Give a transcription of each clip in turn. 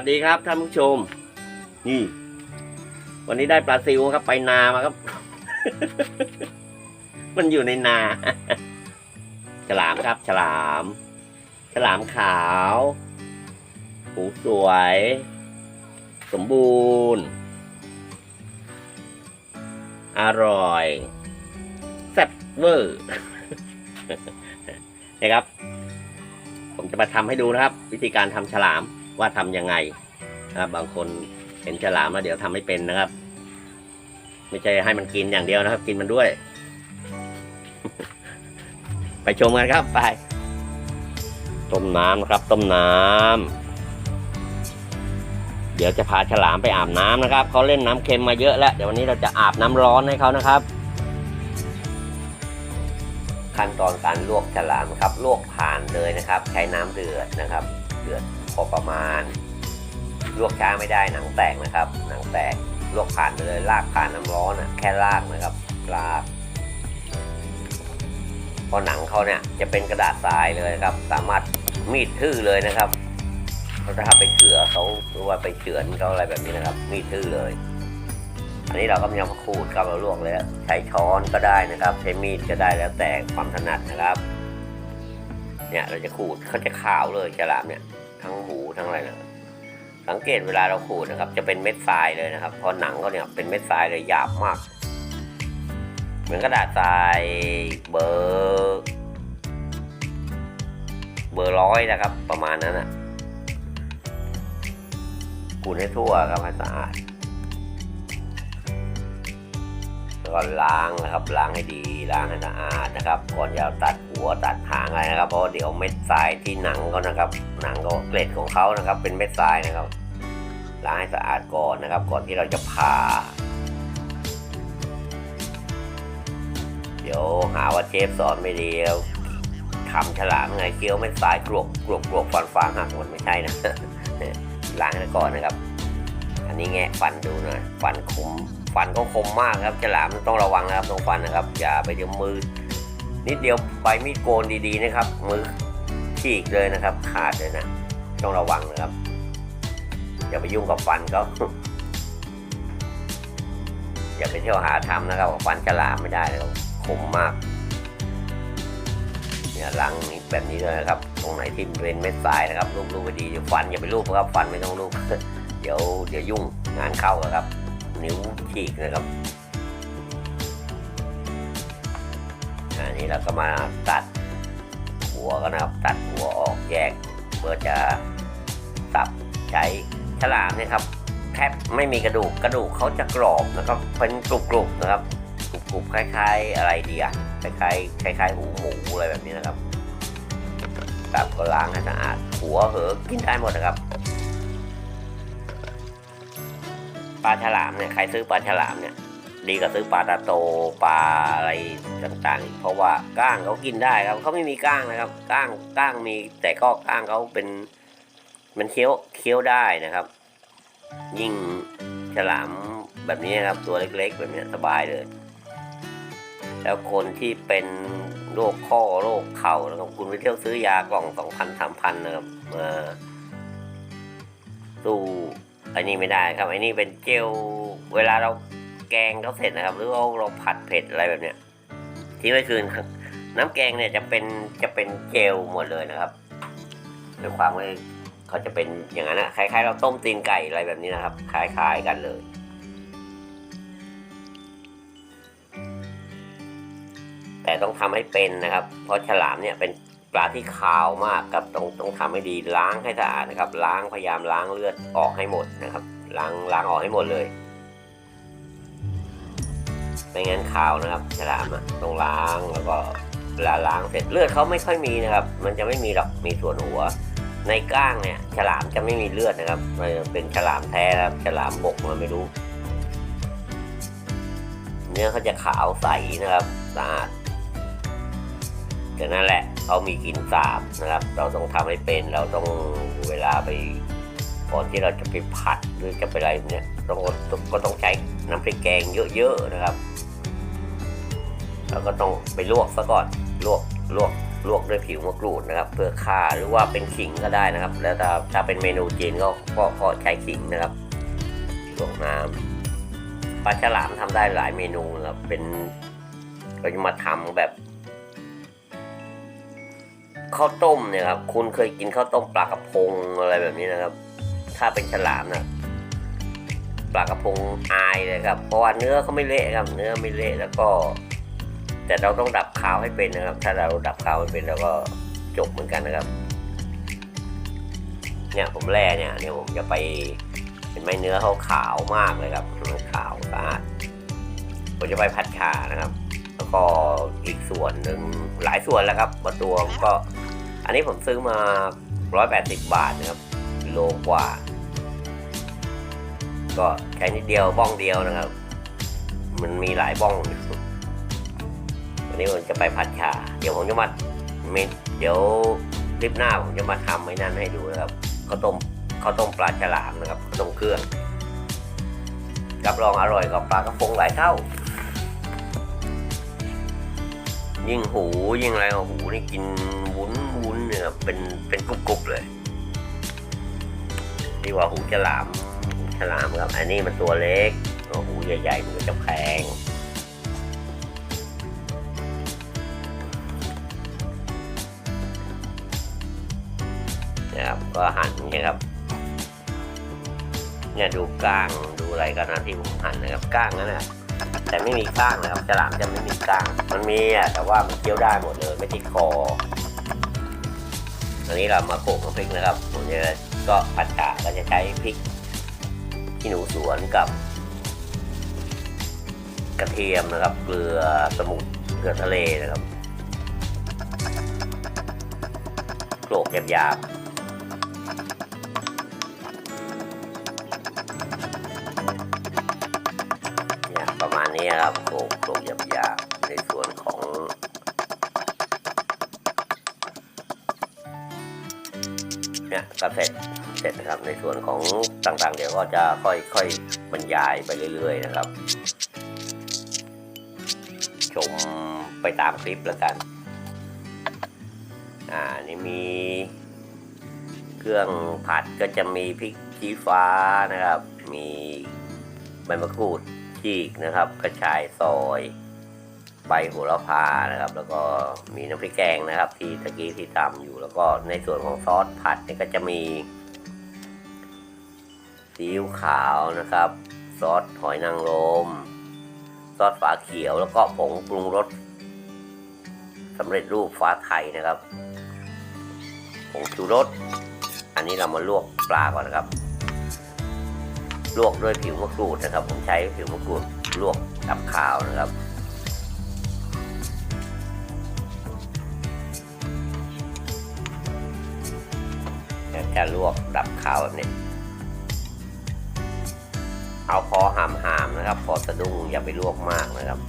วัสดีครับท่านผู้ชม นี่ วันนี้ได้ปลาซิวครับไปนามาครับ มันอยู่ในนา ฉลามครับ ฉลาม ฉลามขาวหูสวย สมบูรณ์ อร่อยแซ่บเวอร์นะครับ ผมจะมาทำให้ดูนะครับ วิธีการทำฉลาม ว่าทำยังไงนะครับบางคนเห็นฉลามแล้วเดี๋ยวทำไม่เป็นนะครับ ไม่ใช่ให้มันกินอย่างเดียวนะครับ กินมันด้วย ไปชมกันครับไปต้มน้ำนะครับ ต้มน้ำเดี๋ยวจะพาฉลามไปอาบน้ำนะครับเขาเล่นน้ำเค็มมาเยอะแล้วเดี๋ยววันนี้เราจะอาบน้ำร้อนให้เขานะครับ ขั้นตอนการลวกฉลามครับ ลวกผ่านเลยนะครับ ใช้น้ำเดือดนะครับ เดือด อประมาณ ลวกช้าไม่ได้หนังแตกนะครับ หนังแตกลวกผ่านไปเลยลากผ่านน้ำร้อนอะแค่ลากนะครับลากพอหนังเขาเนี่ยจะเป็นกระดาษทรายเลยครับ สามารถมีดทื่อเลยนะครับเขาจะทำไปเขือเขาหรือว่าไปเฉือนเขาอะไรแบบนี้นะครับ มีดทื่อเลย อันนี้เราก็ยังมาขูดครับเราลวกเลยใช้ช้อนก็ได้นะครับ ใช้มีดก็ได้แล้วแต่ความถนัดนะครับ เนี่ยเราจะขูดเขาจะขาวเลยฉลามเนี่ย ทั้งหูทั้งอะไรนะสังเกตเวลาเราขูดนะครับ จะเป็นเม็ดทรายเลยนะครับ เพอหนังเขาเนี่ยเป็นเม็ดทรายเลยหยาบมาก เหมือนกระดาษทรายเบอร์เบอร์ร้อยนะครับ ประมาณนั้นนะขูดให้ทั่วครับให้สะอาด แล้วก็ล้างนะครับล้างให้ดีล้างให้สะอาดนะครับ ก่อนจะตัดหัวตัดหางอะไรนะครับเพราะเดี๋ยวเม็ดทรายที่หนังเขานะครับ หนังก็เกล็ดของเขานะครับ เป็นเม็ดทรายนะครับล้างให้สะอาดก่อนนะครับ ก่อนที่เราจะผ่าเดี๋ยวหาว่าเชฟสอนไม่ดีแล้วทำฉลามไงเคี้ยวเม็ดทรายกรวกกรวกกรวกฟันฟางหักหมดไม่ใช่นะเนี่ยล้างให้ก่อนนะครับ นี้แงะฟันดูหน่อยฟันคมฟันก็คมมากครับฉลามต้องระวังนะครับตรงฟันนะครับ อย่าไปเดี๋ยวมือ นิดเดียวใบมีดโกนดีๆนะครับ มือฉีกเลยนะครับ ขาดเลยนะ ต้องระวังนะครับ อย่าไปยุ่งกับฟันเขาอย่าไปเที่ยวหาทำนะครับกับฟันฉลามไม่ได้นะครับคมมากเนี่ยล้างนี้แบบนี้เลยนะครับ ตรงไหนที่เป็นเม็ดทรายนะครับลูบๆไปดีฟันอย่าไปลูบนะครับฟันไม่ต้องลูบ เดี๋ยวเดี๋ยวยุ่งงานเข้าอะครับ นิ้วฉีกนะครับอันนี้เราก็มาตัดหัวกันนะครับ ตัดหัวออกแยกเพื่อจะสับใช้ฉลามนี่ครับแทบไม่มีกระดูกกระดูกเขาจะกรอบนะครับเป็นกรุบๆนะครับกรุบๆคล้าย ๆ อะไรดีอะคล้ายๆคล้ายๆหูหมูอะไรแบบนี้นะครับตับก็ล้างให้สะอาดหัวเหอกินได้หมดนะครับ ลาฉลามเนี่ยใครซื้อปลาฉลามเนี่ยดีกว่าซื้อปลาตาโตปลาอะไรต่างๆ เพราะว่าก้างเขากินได้ครับเขาไม่มีก้างนะครับ ก้างก้างมีแต่ก็ก้างเขาเป็น มันเคี้ยวเคี้ยวได้นะครับ ยิ่งฉลามแบบนี้ครับตัวเล็กๆ แบบนี้สบายเลย แล้วคนที่เป็นโรคข้อโรคเข่านะครับคุณไปเที่ยวซื้อยากล่องสองพันสามพันนะครับมาสู้ อ้นี่ไม่ได้ครับอ้นี่เป็นเจลเวลาเราแกงเขาเสร็จนะครับ หรือว่าเราผัดเผ็ดอะไรแบบเนี้ยที่ไม่คืนน้ำแกงเนี่ยจะเป็นจะเป็นเจลหมดเลยนะครับด้วยความว่าเขาจะเป็นอย่างนั้นนะคล้ายๆ เราต้มตีนไก่อะไรแบบนี้นะครับ คล้าย ๆกันเลยแต่ต้องทำให้เป็นนะครับ เพราะฉลามเนี่ยเป็น ลาที่ขาวมากครับต้องต้องทำให้ดีล้างให้สะอาดนะครับ ล้างพยายามล้างเลือดออกให้หมดนะครับ ล้างล้างออกให้หมดเลยไม่งั้นขาวนะครับฉลามอะต้องล้างแล้วก็เวลาล้างเสร็จเลือดเขาไม่ค่อยมีนะครับ มันจะไม่มีหรอกมีส่วนหัว ในก้างเนี่ย ฉลามจะไม่มีเลือดนะครับมันเป็นฉลามแท้ครับฉลามบกมันไม่รู้ เนื้อเขาจะขาวใสนะครับสะอาด ดังนั้นแหละเขามีกลิ่นสาบนะครับ เราต้องทำให้เป็นเราต้องเวลาไปก่อนที่เราจะไปผัดหรือจะไปอะไรเนี่ยต้องก็ต้องใช้น้ำพริกแกงเยอะๆนะครับแล้วก็ต้องไปลวกซะก่อนลวกลวกลวกด้วยผิวมะกรูดนะครับ เพื่อฆ่าหรือว่าเป็นขิงก็ได้นะครับ แล้วถ้าถ้าเป็นเมนูจีนก็ก็ก็ใช้ขิงนะครับลวกน้ำปลาฉลามทำได้หลายเมนูนะครับเป็นเราจะมาทำแบบ ข้าวต้มเนี่ยครับ คุณเคยกินข้าวต้มปลากระพงอะไรแบบนี้นะครับ ถ้าเป็นฉลามนะปลากระพงอายเลยครับ เพราะว่าเนื้อเขาไม่เละครับ เนื้อไม่เละแล้วก็ แต่เราต้องดับคาวให้เป็นนะครับ ถ้าเราดับคาวไม่เป็นเราก็จบเหมือนกันนะครับ เนี่ยผมแร่เนี่ยเนี่ยผมจะไปเห็นไหมเนื้อเขาขาวมากเลยครับขาวสะอาดผมจะไปผัดชานะครับ ก็อีกส่วนหนึ่งหลายส่วนแล้วครับมาตัวก็อันนี้ผมซื้อมา 180 บาทนะครับโลกว่า ก็แค่นิดเดียวบ้องเดียวนะครับ มันมีหลายบ้องวันนี้ผมจะไปผัดชา เดี๋ยวผมจะมาเมเดี๋ยวคลิปหน้าผมจะมาทำไอ้นั่นให้ดูนะครับข้าวต้มข้าวต้มปลาฉลามนะครับข้าวต้มเครื่องรับรองอร่อยกว่าปลากระพงหลายเท่า ยิ่งหูยิ่งอะไรหูนี่กินวุ้นวุ้นเนี่ยเป็นเป็นกรุบๆเลยดีกว่าหูฉลามหูฉลามครับ อันนี้มันตัวเล็กหูใหญ่ๆมันก็จะแพงนะครับก็หั่นนี่ครับเนี่ยดูก้างดูอะไรกันนะที่ผมหั่นนะครับก้างนั่นแหละ แต่ไม่มีก้างนะครับฉลามจะไม่มีก้าง มันมีอะแต่ว่ามันเคี้ยวได้หมดเลยไม่ติดคออันนี้เรามาโขลกกับพริกนะครับผมจะก็ผัดกะก็จะใช้พริกขี้หนูสวนกับ กระเทียมนะครับเกลือสมุนเกลือทะเลนะครับโขลกหยาบๆาณนี้ครับโขลกโขลกหยาบๆในส่วนของเนี่ยก็เสร็จเสร็จนะครับในส่วนของต่างๆ เดี๋ยวก็จะค่อยๆบรรยายไปเรื่อย ๆ นะครับ ชมไปตามคลิปแล้วกัน อ่านี่มี เครื่องผัดก็จะมีพริกชี้ฟ้านะครับ มีใบมะกรูดีกนะครับ กระชายซอยใบโหระพานะครับ แล้วก็มีน้ำพริกแกงนะครับ ที่ตะกี้ที่ตำอยู่ แล้วก็ในส่วนของซอสผัดเนี่ยก็จะมีซีอิ๊วขาวนะครับ ซอสหอยนางรมซอสฝาเขียวแล้วก็ผงปรุงรสสำเร็จรูปฟ้าไทยนะครับผงชูรส อันนี้เรามาลวกปลาก่อนนะครับ ลวกด้วยผิวมะกรูดนะครับ ผมใช้ผิวมะกรูดลวกดับขาวนะครับจะลวกดับขาวแบบนี้เอาพอหามหามๆนะครับ พอสะดุ้งอย่าไปลวกมากนะครับ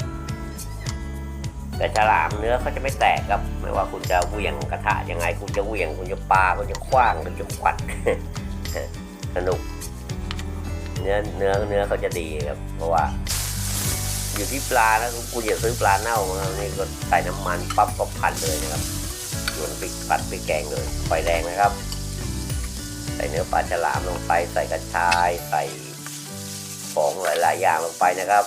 แต่ฉลามเนื้อเขาจะไม่แตกครับ ไม่ว่าคุณจะเหวี่ยงกระทะยังไง คุณจะเหวี่ยงคุณจะปาคุณจะคว้างคุณจะควัดสนุก เนื้อเนื้อเนื้อเขาจะดีครับ เพราะว่า อยู่ที่ปลาแล้วคุณอย่าซื้อปลาเน่ามานี่ก็ใส่น้ำมันปั๊บก็พันเลยนะครับส่วนปิดปัดปิดแกงเลยไฟแรงนะครับ ใส่เนื้อปลาฉลามลงไป ใส่กระชาย ใส่ของหลายๆอย่างลงไปนะครับ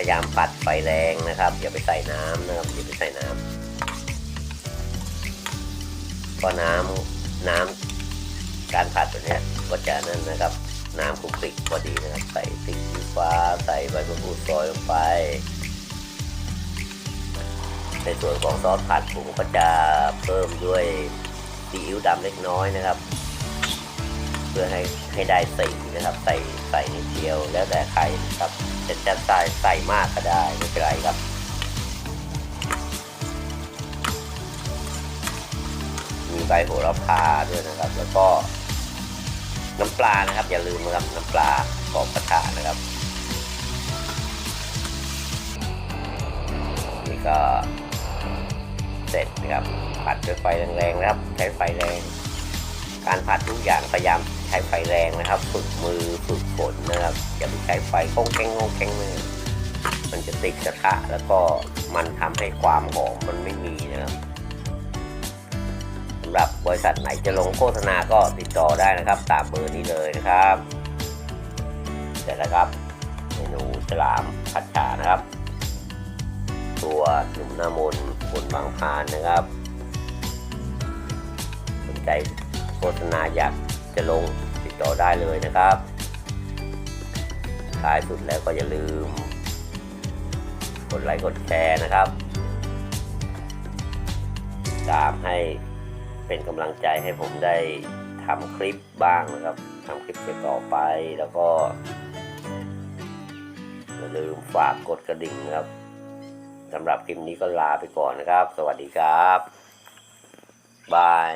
ยายามปัดไฟแรงนะครับ อย่าไปใส่น้ำนะครับอย่าไปใส่น้ำเพราะน้ำน้ำการผัดตัวเนี้ยก็จะนั่นนะครับ น้ำคลุกคลิกพอดีนะครับ ใส่พริกชี้ฟ้าใส่ใบมะกรูดซอยลงไป ในส่วนของซอสผัดผมก็จะเพิ่มด้วยซีอิ๊วดำเล็กน้อยนะครับ เพื่อให้ให้ได้สี นะครับ ใส่ใส่นิดเดียวแล้วแต่ใครครับจะจะใส่ใส่มากก็ได้ไม่เป็นไรครับมีใบโหระพาด้วยนะครับ แล้วก็น้ำปลานะครับ อย่าลืมนะครับน้ำปลากรอบกระทะนะครับนี่ก็เสร็จนะครับผัดด้วยไฟแรงๆนะครับใช้ไฟแรง การผัดทุกอย่างพยายาม ใช้ไฟแรงนะครับ ฝึกมือฝึกฝนนะครับอย่าไปใช้ไฟโค้งแข้งโค้งแข้งเลยมันจะติดกระทะแล้วก็มันทำให้ความหอมมันไม่มีนะครับสำหรับบริษัทไหนจะลงโฆษณาก็ติดต่อได้นะครับ ตามเบอร์นี้เลยนะครับเสร็จแล้วครับเมนูฉลามผัดฉานะครับ ตัวหนุ่มหน้ามนบนบางพานนะครับ สนใจโฆษณาอยาก จะลงติดต่อได้เลยนะครับท้ายสุดแล้วก็อย่าลืม กดไลค์กดแชร์นะครับ ตามให้เป็นกำลังใจให้ผมได้ทำคลิปบ้างนะครับทำคลิปต่อไปแล้วก็อย่าลืมฝากกดกระดิ่งนะครับสำหรับคลิปนี้ก็ลาไปก่อนนะครับ สวัสดีครับ บาย